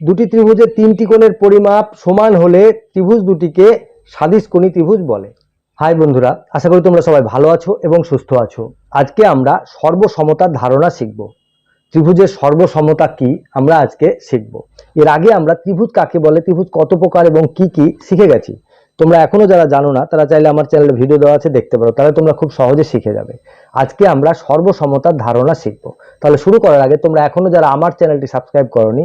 দুটি ত্রিভুজের তিনটি কোণের পরিমাপ সমান হলে ত্রিভুজ দুটিকে সাদিশকোণী ত্রিভুজ বলে। হাই বন্ধুরা, আশা করি তোমরা সবাই ভালো আছো এবং সুস্থ আছো। আজকে আমরা সর্বসমতার ধারণা শিখব। ত্রিভুজের সর্বসমতা কি আমরা আজকে শিখব। এর আগে আমরা ত্রিভুজ কাকে বলে, ত্রিভুজ কত প্রকার এবং কি কি শিখে গেছি। তোমরা এখনও যারা জানো না, তারা চাইলে আমার চ্যানেলে ভিডিও দেওয়া আছে, দেখতে পারো। তাহলে তোমরা খুব সহজে শিখে যাবে। আজকে আমরা সর্বসমতার ধারণা শিখব। তাহলে শুরু করার আগে তোমরা এখনও যারা আমার চ্যানেলটি সাবস্ক্রাইব করনি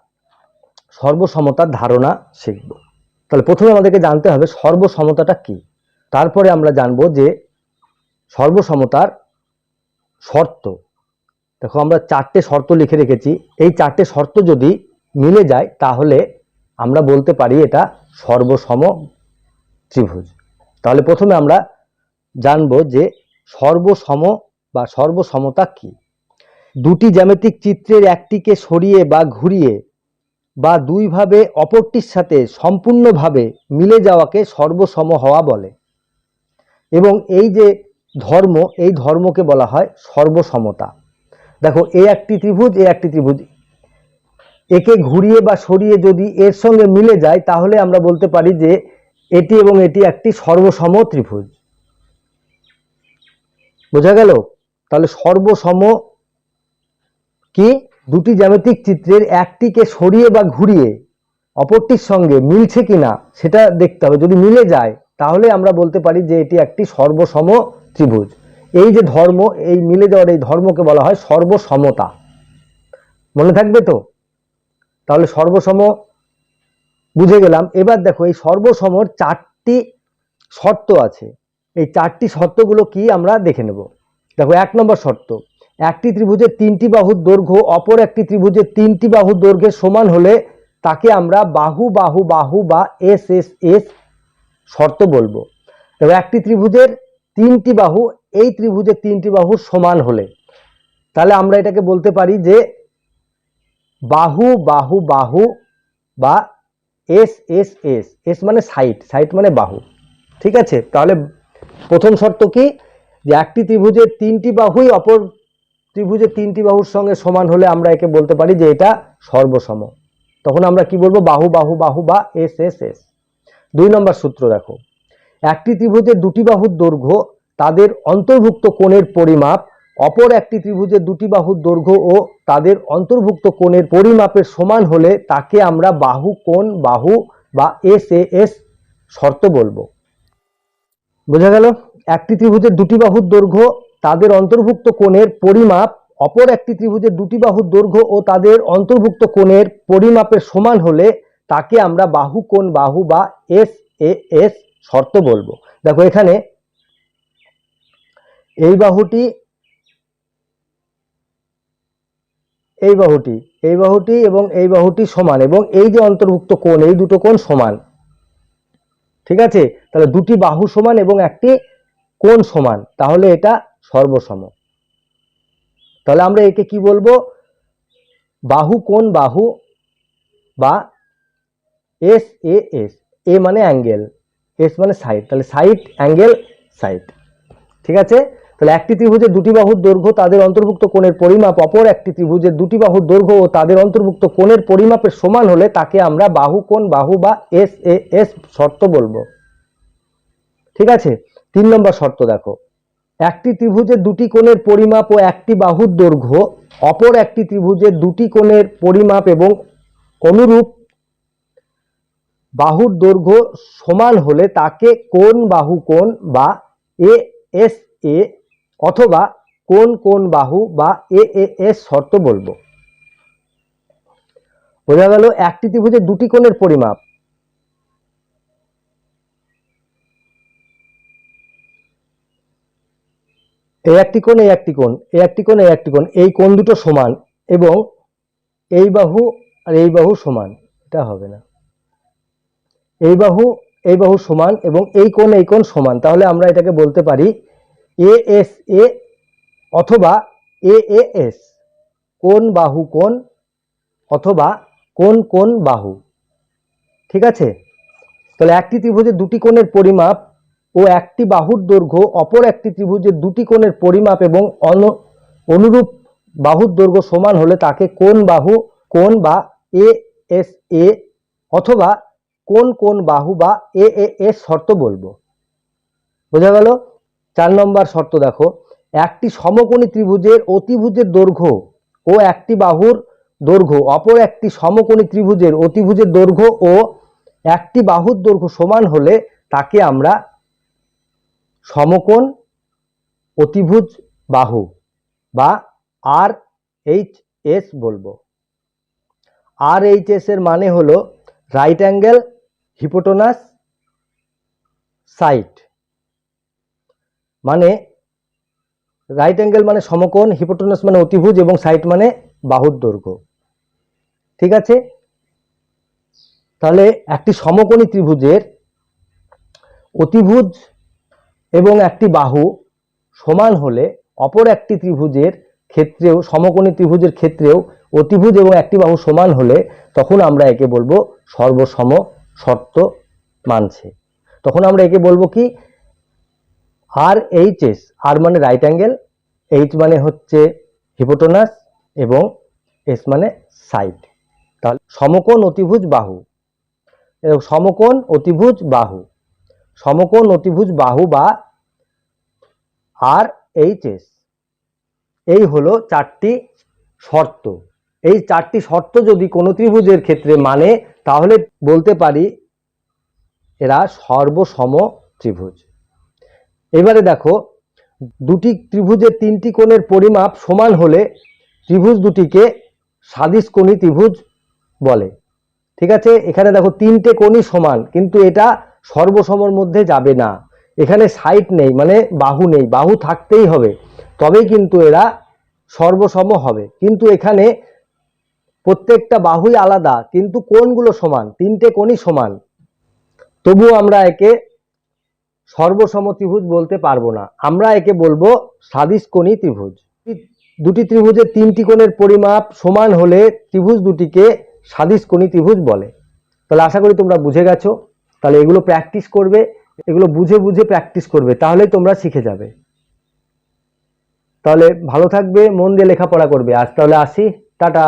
সর্বসমতার ধারণা শিখব। তাহলে প্রথমে আমাদেরকে জানতে হবে সর্বসমতাটা কি। তারপরে আমরা জানব যে সর্বসমতার শর্ত। দেখো আমরা চারটে শর্ত লিখে রেখেছি। এই চারটে শর্ত যদি মিলে যায়, তাহলে আমরা বলতে পারি এটা সর্বসম ত্রিভুজ। তাহলে প্রথমে আমরা জানব যে সর্বসম বা সর্বসমতা কি। দুটি জ্যামিতিক চিত্রের একটিকে সরিয়ে বা ঘুরিয়ে বা দুইভাবে অপরটির সাথে সম্পূর্ণভাবে মিলে যাওয়াকে সর্বসম হওয়া বলে। এবং এই যে ধর্ম, এই ধর্মকে বলা হয় সর্বসমতা। দেখো, এ একটি ত্রিভুজ, এ একটি ত্রিভুজ। একে ঘুরিয়ে বা সরিয়ে যদি এর সঙ্গে মিলে যায়, তাহলে আমরা বলতে পারি যে এটি এবং এটি একটি সর্বসম ত্রিভুজ। বোঝা গেল? তাহলে সর্বসম কি? দুটি জ্যামিতিক চিত্রের একটিকে সরিয়ে বা ঘুরিয়ে অপরটির সঙ্গে মিলছে কিনা সেটা দেখতে হবে। যদি মিলে যায়, তাহলে আমরা বলতে পারি যে এটি একটি সর্বসম ত্রিভুজ। এই যে ধর্ম, এই মিলে যাওয়ার এই ধর্মকে বলা হয় সর্বসমতা। মনে থাকবে তো? তাহলে সর্বসম, বুঝে গেলাম। এবার দেখো, এই সর্বসমর চারটি শর্ত আছে। এই চারটি শর্তগুলো কি আমরা দেখে নেব। দেখো, এক নম্বর শর্ত একটি ত্রিভুজের তিনটি বাহুর দৈর্ঘ্য, অপর একটি ত্রিভুজের তিনটি বাহুর দৈর্ঘ্যের সমান হলে তাকে আমরা বাহু বাহু বাহু বা এস এস এস শর্ত বলব। এবং একটি ত্রিভুজের তিনটি বাহু, এই ত্রিভুজের তিনটি বাহু সমান হলে। তাহলে আমরা এটাকে বলতে পারি যে বাহু বাহু বাহু বা এস এস এস। এস মানে সাইড সাইড মানে বাহু। ঠিক আছে? তাহলে প্রথম শর্ত কি? যে একটি ত্রিভুজের তিনটি বাহুই অপর ত্রিভুজের তিনটি বাহুর সঙ্গে সমান হলে আমরা একে বলতে পারি যে এটা সর্বসম। তখন আমরা কি বলব? বাহু বাহু বাহু, বা এস এস এস। দুই নম্বর সূত্র দেখো। একটি ত্রিভুজের দুটি বাহুর দৈর্ঘ্য তাদের অন্তর্ভুক্ত কোণের পরিমাপ, অপর একটি ত্রিভুজের দুটি বাহুর দৈর্ঘ্য ও তাদের অন্তর্ভুক্ত কোণের পরিমাপের সমান হলে তাকে আমরা বাহু কোণ, বাহু, বা এস, এ, এস শর্ত বলব। বোঝা গেল? একটি ত্রিভুজের দুটি বাহুর দৈর্ঘ্য তাদের অন্তর্ভুক্ত কোণের পরিমাপ, অপর একটি ত্রিভুজের দুটি বাহুর দৈর্ঘ্য ও তাদের অন্তর্ভুক্ত কোণের পরিমাপের সমান হলে তাকে আমরা বাহু কোণ বাহু বা এস এ এস শর্ত বলব। দেখো এখানে এই বাহুটি এই বাহুটি এই বাহুটি এবং এই বাহুটি সমান এবং এই যে অন্তর্ভুক্ত কোণ, এই দুটো কোণ সমান। ঠিক আছে? তাহলে দুটি বাহু সমান এবং একটি কোণ সমান। তাহলে এটা সর্বসম। তাহলে আমরা একে কি বলব? বাহু কোণ বাহু বা এস এ এস এ মানে অ্যাঙ্গেল এস মানে সাইড। তাহলে সাইড, অ্যাঙ্গেল, সাইড। ঠিক আছে? তাহলে একটি ত্রিভুজের দুটি বাহুর দৈর্ঘ্য তাদের অন্তর্ভুক্ত কোণের পরিমাপ, অপর একটি ত্রিভুজের দুটি বাহুর দৈর্ঘ্য ও তাদের অন্তর্ভুক্ত কোণের পরিমাপের সমান হলে তাকে আমরা বাহু কোণ বাহু বা এস এ এস শর্ত বলব। ঠিক আছে? তিন নম্বর শর্ত দেখো। একটি ত্রিভুজের দুটি কোণের পরিমাপ ও একটি বাহুর দৈর্ঘ্য, অপর একটি ত্রিভুজের দুটি কোণের পরিমাপ এবং অনুরূপ বাহুর দৈর্ঘ্য সমান হলে তাকে কোন বাহু কোণ বা এ এস এ অথবা কোন কোন বাহু বা এ এ এস শর্ত বলব। বোঝা গেল, একটি ত্রিভুজের দুটি কোণের পরিমাপ। এই একটি কোণ এই একটি কোণ এই একটি কোণ এই একটি কোণ, এই কোণ দুটো সমান এবং এই বাহু আর এই বাহু সমান, এটা হবে না। এই বাহু এই বাহু সমান এবং এই কোণ এই কোণ সমান, তাহলে আমরা এটাকে বলতে পারি এ এস, এ অথবা এ এ এস কোন বাহু কোন অথবা কোন কোন বাহু। ঠিক আছে? তাহলে একটি ত্রিভুজের দুটি কোণের পরিমাপ ও একটি বাহুর দৈর্ঘ্য, অপর একটি ত্রিভুজের দুটি কোণের পরিমাপ এবং অন- অনুরূপ বাহুর দৈর্ঘ্য সমান হলে তাকে কোন বাহু কোন বা এ এস এ অথবা কোন কোন বাহু বা এ এ এস শর্ত বলব। বোঝা গেল? চার নম্বর শর্ত দেখো। একটি সমকোণী ত্রিভুজের অতিভুজের দৈর্ঘ্য ও একটি বাহুর দৈর্ঘ্য, অপর একটি সমকোণী ত্রিভুজের অতিভুজের দৈর্ঘ্য ও একটি বাহুর দৈর্ঘ্য সমান হলে তাকে আমরা সমকোণ, অতিভুজ, বাহু বা আর এইচ এস বলব। আর এইচ এস এর মানে হলো রাইট অ্যাঙ্গেল হিপোটোনাস সাইট মানে রাইট অ্যাঙ্গেল মানে সমকোণ হিপোটোনাস মানে অতিভুজ এবং সাইট মানে বাহুর দৈর্ঘ্য। ঠিক আছে? তাহলে একটি সমকোণী ত্রিভুজের অতিভুজ এবং একটি বাহু সমান হলে অপর একটি ত্রিভুজের ক্ষেত্রেও, সমকোণী ত্রিভুজের ক্ষেত্রেও অতিভুজ এবং একটি বাহু সমান হলে তখন আমরা একে বলব সর্বসম শর্ত মানছে। তখন আমরা একে বলব কি? আর এইচ এস আর মানে রাইট অ্যাঙ্গেল এইচ মানে হচ্ছে হিপোটোনাস এবং এস মানে সাইড তাহলে সমকোণ অতিভুজ বাহু সমকোণ অতিভুজ বাহু। সমকোণ অতিভুজ বাহু বা আর এইচ এস এই হলো চারটি শর্ত। এই চারটি শর্ত যদি কোনো ত্রিভুজের ক্ষেত্রে মানে তাহলে বলতে পারি এরা সর্বসম ত্রিভুজ। এবারে দেখো, দুটি ত্রিভুজের তিনটি কোণের পরিমাপ সমান হলে ত্রিভুজ দুটিকে সাদিশকোণী ত্রিভুজ বলে। ঠিক আছে? এখানে দেখো তিনটে কোণই সমান, কিন্তু এটা সর্বসমর মধ্যে যাবে না। এখানে সাইট নেই মানে বাহু নেই। বাহু থাকতেই হবে। তবেই কিন্তু এরা সর্বসম হবে। কিন্তু এখানে প্রত্যেকটা বাহুই আলাদা, কিন্তু কোনগুলো সমান, তিনটে কোণই সমান। তবুও আমরা একে সর্বসম ত্রিভুজ বলতে পারব না। আমরা একে বলব সাদিশকোণী ত্রিভুজ। দুটি ত্রিভুজের তিনটি কোণের পরিমাপ সমান হলে ত্রিভুজ দুটিকে সাদিশকোণী ত্রিভুজ বলে। তাহলে আশা করি তোমরা বুঝে গেছো। তাহলে এগুলো প্র্যাকটিস করবে, এগুলো বুঝে বুঝে প্র্যাকটিস করবে, তাহলেই তোমরা শিখে যাবে। তাহলে ভালো থাকবে, মন দিয়ে লেখাপড়া করবে। আজ তাহলে আসি, টাটা।